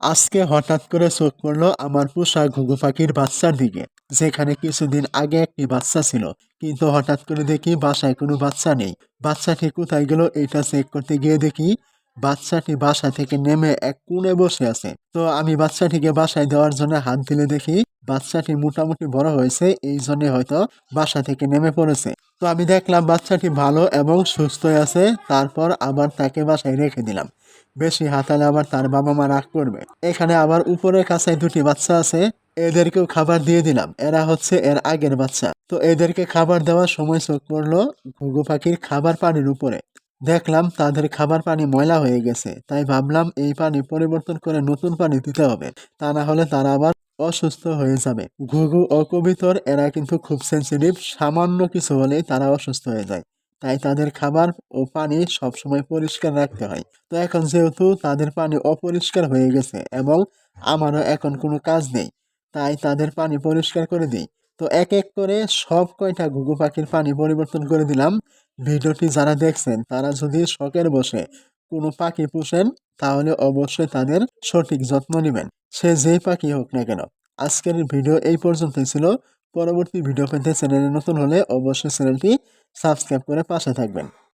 আজকে হঠাৎ করে চোখ পড়ল আমার পোষা ঘুঘু পাখির বাচ্চার দিকে, যেখানে কিছুদিন আগে একটি বাচ্চা ছিল। কিন্তু হঠাৎ করে দেখি বাসায় কোনো বাচ্চা নেই। বাচ্চাটি কোথায় গেল এটা চেক করতে গিয়ে দেখি বাচ্চাটি বাসা থেকে নেমে এক কোণে বসে আছে। তো আমি বাচ্চাটিকে বাসায় দেওয়ার জন্য হাত দিলে দেখি বাচ্চাটি মোটামুটি বড় হয়েছে, এই জন্য হয়তো বাসা থেকে নেমে পড়েছে। তো আমি দেখলাম বাচ্চাটি ভালো এবং সুস্থ আছে, তারপর আবার তাকে বাসায় রেখে দিলাম। বেশি হাতালে আবার তার বাবা মা রাগ করবে। এখানে আবার উপরের কাছে দুটি বাচ্চা আছে, এদেরকেও খাবার দিয়ে দিলাম। এরা হচ্ছে এর আগের বাচ্চা। তো এদেরকে খাবার দেওয়ার সময় চোখ পড়ল ঘুঘু পাখির খাবার পানির উপরে। দেখলাম তাদের খাবার পানি ময়লা হয়ে গেছে, তাই ভাবলাম এই পানি পরিবর্তন করে নতুন পানি দিতে হবে। তা না হলে তারা আবার অসুস্থ হয়ে যাবে। ঘুঘু ও কবিতর, এরা কিন্তু খুব সেন্সিটিভ সামান্য কিছু হলেই তারা অসুস্থ হয়ে যায়। তাই তাদের খাবার ও পানি সবসময় পরিষ্কার রাখতে হয়। তো এখন যেহেতু তাদের পানি অপরিষ্কার হয়ে গেছে এবং আমারও এখন কোনো কাজ নেই, তাই তাদের পানি পরিষ্কার করে দিই। তো এক এক করে সব কয়টা ঘুঘু পাখির পানি পরিবর্তন করে দিলাম। ভিডিওটি যারা দেখছেন, তারা যদি শখের বসে কোনো পাখি পুষেন, তাহলে অবশ্যই তাদের সঠিক যত্ন নেবেন। সে যেই পাখি হোক না কেন। আজকের ভিডিও এই পর্যন্তই ছিল। পরবর্তী ভিডিও পেতে চ্যানেলে নতুন হলে অবশ্যই চ্যানেলটি সাবস্ক্রাইব করে পাশে থাকবেন।